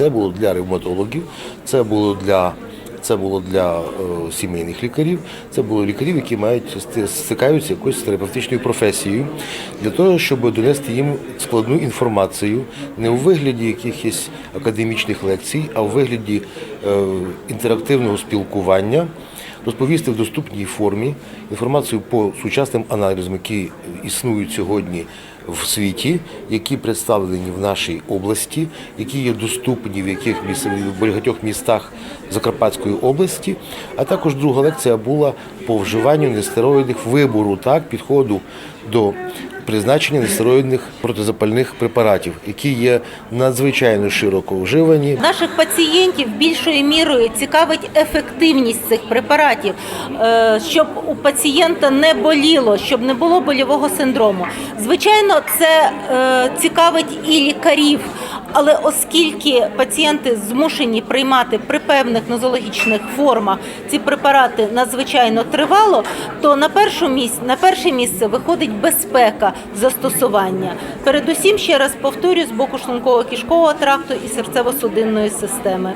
Це було для ревматологів, це було для це було для е, сімейних лікарів, це було лікарів, які мають стикаються якоюсь терапевтичною професією, для того, щоб донести їм складну інформацію не у вигляді якихось академічних лекцій, а у вигляді е, інтерактивного спілкування, розповісти в доступній формі інформацію по сучасним аналізам, які існують сьогодні в світі, які представлені в нашій області, які є доступні в яких в багатьох містах Закарпатської області. А також друга лекція була по вживанню нестероїдних вибору так підходу до призначення нестероїдних протизапальних препаратів, які є надзвичайно широко вживані. Наших пацієнтів більшою мірою цікавить ефективність цих препаратів, е, щоб у пацієнта не боліло, щоб не було болівого синдрому. Звичайно, це е, цікавить і лікарів. Але оскільки пацієнти змушені приймати при певних нозологічних формах ці препарати надзвичайно тривало, то на першу місць на перше місце виходить безпека застосування. Передусім, ще раз повторюю, з боку шлунково-кишкового тракту і серцево-судинної системи.